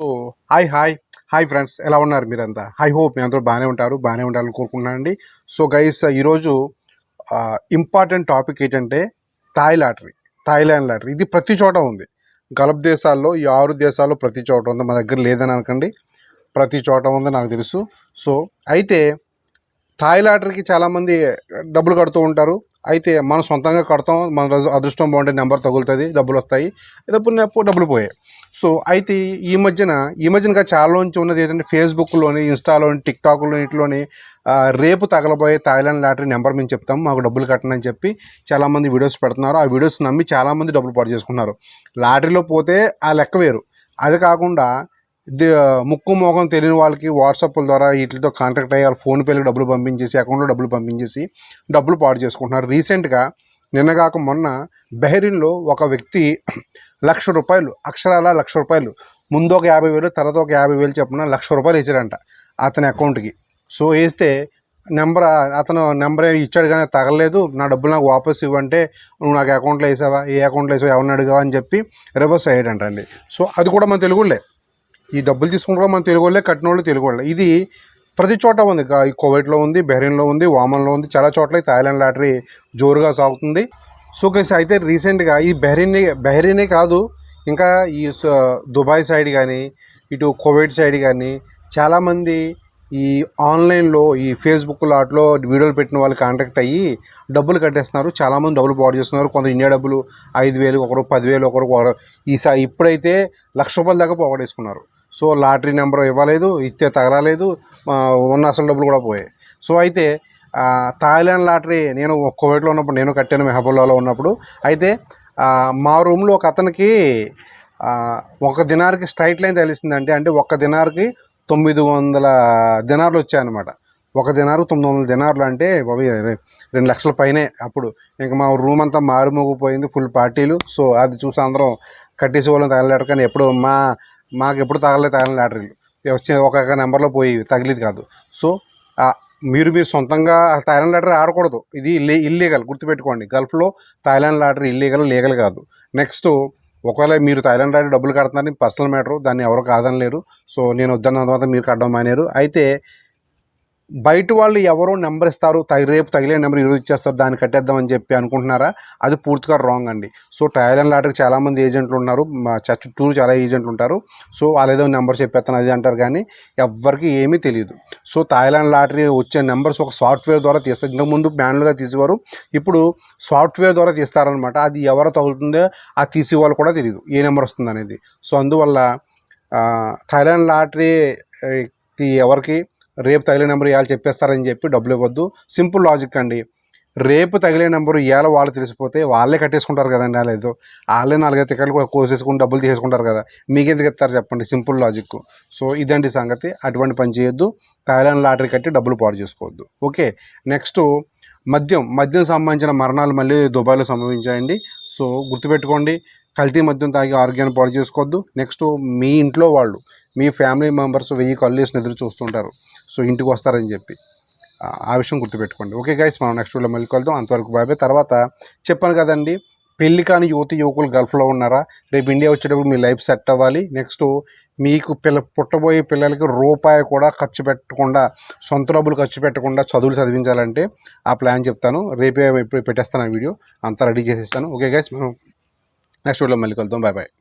So hi hi. Hi friends ఎలా ఉన్నారు మీరంతా? హై హోప్ మీ అందరూ బాగానే ఉంటారు బాగానే ఉండాలని కోరుకుంటున్నాను అండి సో గైస్ ఈరోజు ఇంపార్టెంట్ టాపిక్ ఏంటంటే థాయ్ లాటరీ థాయిలాండ్ లాటరీ. ఇది ప్రతి చోట ఉంది. గల్ఫ్ దేశాల్లో ఈ ఆరు దేశాల్లో ప్రతి చోట ఉంది. మా దగ్గర లేదని అనకండి. ప్రతి చోట ఉంది నాకు తెలుసు. సో అయితే థాయ్ లాటరీకి చాలామంది డబ్బులు కడుతూ ఉంటారు. అయితే మనం సొంతంగా కడతాం మన అదృష్టం బాగుంటే నెంబర్ తగులుతుంది డబ్బులు వస్తాయి. ఏదో డబ్బులు పోయాయి. సో అయితే ఈ మధ్యన ఈ మధ్యన ఇంకా చాలా నుంచి ఉన్నది ఏంటంటే ఫేస్బుక్లోని ఇన్స్టాలోని టిక్టాక్లో ఇట్లోని రేపు తగలబోయే థాయిలాండ్ లాటరీ నెంబర్ మేము చెప్తాం. మాకు డబ్బులు కట్టనని చెప్పి చాలామంది వీడియోస్ పెడుతున్నారు. ఆ వీడియోస్ నమ్మి చాలామంది డబ్బులు పాటు చేసుకున్నారు. లాటరీలో పోతే ఆ లెక్క వేరు. అది కాకుండా ముక్కు మోగం తెలియని వాళ్ళకి వాట్సాప్ల ద్వారా వీటితో కాంటాక్ట్ అయ్యి వాళ్ళ ఫోన్పేలకు డబ్బులు పంపించేసి అకౌంట్లో డబ్బులు పంపించేసి డబ్బులు పాడు చేసుకుంటున్నారు. రీసెంట్గా నిన్నగాక మొన్న బెహరీన్లో ఒక వ్యక్తి లక్ష రూపాయలు అక్షరాల లక్ష రూపాయలు ముందు ఒక యాభై వేలు తర్వాత ఒక యాభై వేలు చెప్పిన లక్ష రూపాయలు వేసాడంట అతని అకౌంట్కి. సో వేస్తే నెంబర్ అతను నెంబర్ ఇచ్చాడు కానీ తగలేదు నా డబ్బులు నాకు వాపస్ ఇవ్వంటే నువ్వు నాకు అకౌంట్లో వేసావా? ఏ అకౌంట్లో వేసావా ఎవరిని అడిగావా అని చెప్పి రివర్స్ అయ్యాడంటండి. సో అది కూడా మన తెలుగులే ఈ డబ్బులు తీసుకుంటారు మన తెలుగు వాళ్ళే కట్టిన వాళ్ళు తెలుగు వాళ్ళే ఇది ప్రతి చోట ఉంది. ఈ కోవిడ్లో ఉంది బెహ్రెయిన్లో ఉంది వామన్లో ఉంది చాలా చోట్ల థాయిలాండ్ లాటరీ జోరుగా సాగుతుంది. సో కేసు అయితే రీసెంట్గా ఈ బెహ్రెయిన్ బెహ్రెయినే కాదు ఇంకా ఈ స- దుబాయ్ సైడ్ కానీ ఇటు కోవిడ్ సైడ్ కానీ చాలామంది ఈ ఆన్లైన్లో ఈ ఫేస్బుక్ లాట్లో వీడియోలు పెట్టిన వాళ్ళు కాంటాక్ట్ అయ్యి డబ్బులు కట్టేస్తున్నారు. చాలామంది డబ్బులు పాడు చేస్తున్నారు. కొంత ఇండియా డబ్బులు ఐదు వేలు ఒకరు పదివేలు ఒకరు ఒకరు ఇప్పుడైతే లక్ష రూపాయల దాకా పోగొట్టేసుకున్నారు. సో లాటరీ నెంబర్ ఇవ్వలేదు ఇస్తే తగలలేదు ఉన్న అసలు డబ్బులు కూడా పోయాయి. సో అయితే థాయిలాండ్ లాటరీ నేను కోవిడ్లో ఉన్నప్పుడు నేను కట్టాను మెహబూబ్లో ఉన్నప్పుడు. అయితే మా రూమ్లో ఒక అతనికి ఒక దినార్కి స్ట్రైట్ లైన్ తెలిసిందంటే అంటే ఒక దినార్కి తొమ్మిది వందల దినార్లు వచ్చాయన్నమాట. ఒక దినారు తొమ్మిది వందల దినార్లు అంటే రెండు లక్షల పైనే అప్పుడు. ఇంకా మా రూమ్ అంతా మారుమోగిపోయింది ఫుల్ పార్టీలు. సో అది చూసి అందరం కట్టేసి వాళ్ళని కానీ ఎప్పుడు మా మాకు ఎప్పుడు తగలలేదు తగలని లాటరీలు. వచ్చే ఒక నెంబర్లో పోయి తగిలేదు కాదు. సో మీరు మీరు సొంతంగా థాయిలాండ్ లాటరీ ఆడకూడదు. ఇది ఇల్లీ ఇల్లీగల్ గుర్తుపెట్టుకోండి. గల్ఫ్లో థాయిలాండ్ లాటరీ ఇల్లీగల్ లీగల్ కాదు. నెక్స్ట్ ఒకవేళ మీరు థాయిలాండ్ లాటరీ డబ్బులు కడుతున్నారని పర్సనల్ మ్యాటర్ దాన్ని ఎవరు కాదనలేరు సో నేను వద్దన్న తర్వాత మీరు కట్టడం మానేరు. అయితే బయట వాళ్ళు ఎవరో నెంబర్ ఇస్తారు తగి రేపు తగిలే నెంబర్ ఈరోజు ఇచ్చేస్తారు దాన్ని కట్టేద్దామని చెప్పి అనుకుంటున్నారా? అది పూర్తిగా రాంగ్ అండి. సో ట్రయల్ అండ్ లాటర్కి చాలామంది ఏజెంట్లు ఉన్నారు మా చ- చుట్టూరు చాలా ఏజెంట్లు ఉంటారు. సో వాళ్ళు ఏదో నెంబర్ చెప్పేస్తాను అది అంటారు కానీ ఎవ్వరికి ఏమీ తెలియదు. సో థాయిలాండ్ లాటరీ వచ్చే నెంబర్స్ ఒక సాఫ్ట్వేర్ ద్వారా తీస్తారు ఇంతకుముందు మాన్యువల్గా తీసేవారు. ఇప్పుడు సాఫ్ట్వేర్ ద్వారా తీస్తారనమాట అది ఎవరు తగులుతుందో ఆ తీసేవాళ్ళు కూడా తెలియదు ఏ నెంబర్ వస్తుంది అనేది సో అందువల్ల థాయిలాండ్ లాటరీ ఎవరికి రేపు తగిలే నెంబర్ ఇవాళ చెప్పేస్తారని చెప్పి డబ్బులు ఇవ్వద్దు. సింపుల్ లాజిక్ అండి. రేపు తగిలే నెంబరు ఇవాళ వాళ్ళు తెలిసిపోతే వాళ్ళే కట్టేసుకుంటారు కదండి వాళ్ళు వాళ్ళే నాలుగైదు టికెట్లు కూడా కోసేసుకుని డబ్బులు తీసుకుంటారు కదా. మీకెందుకు ఇస్తారు చెప్పండి. Simple logic. సో ఇదండి సంగతి. అటువంటి పని చేయొద్దు. థాయిలాండ్ లాటరీ కట్టి డబ్బులు పాడు చేసుకోవద్దు. ఓకే. నెక్స్ట్ మద్యం. మద్యం సంబంధించిన మరణాలు మళ్ళీ దుబాయ్లో సంభవించాయండి. సో గుర్తుపెట్టుకోండి. కల్తీ మద్యం తాగి ఆరోగ్యాన్ని పాడు చేసుకోవద్దు. నెక్స్ట్ మీ ఇంట్లో వాళ్ళు మీ ఫ్యామిలీ మెంబర్స్ వెయ్యి కళ్ళు వేసిన ఎదురు చూస్తుంటారు. సో ఇంటికి వస్తారని చెప్పి. ఆ, విషయం గుర్తుపెట్టుకోండి. ఓకే గైస్ మనం నెక్స్ట్ వీడియో మళ్ళీ కలుద్దాం. అంతవరకు బాబే తర్వాత చెప్పాను కదండి పెళ్ళి కాని యువతి యువకులు గల్ఫ్లో ఉన్నారా? రేపు ఇండియా వచ్చేటప్పుడు మీ లైఫ్ సెట్ అవ్వాలి. నెక్స్ట్ మీకు పిల్ల పుట్టబోయే పిల్లలకి రూపాయి కూడా ఖర్చు పెట్టకుండా సొంత డబ్బులు ఖర్చు పెట్టకుండా చదువులు చదివించాలంటే ఆ ప్లాన్ చెప్తాను. రేపే ఇప్పుడు పెట్టేస్తాను ఆ వీడియో అంతా రెడీ చేసేస్తాను. ఓకే గైస్ మనం నెక్స్ట్ వీడియో మళ్ళీ కలుద్దాం. Bye bye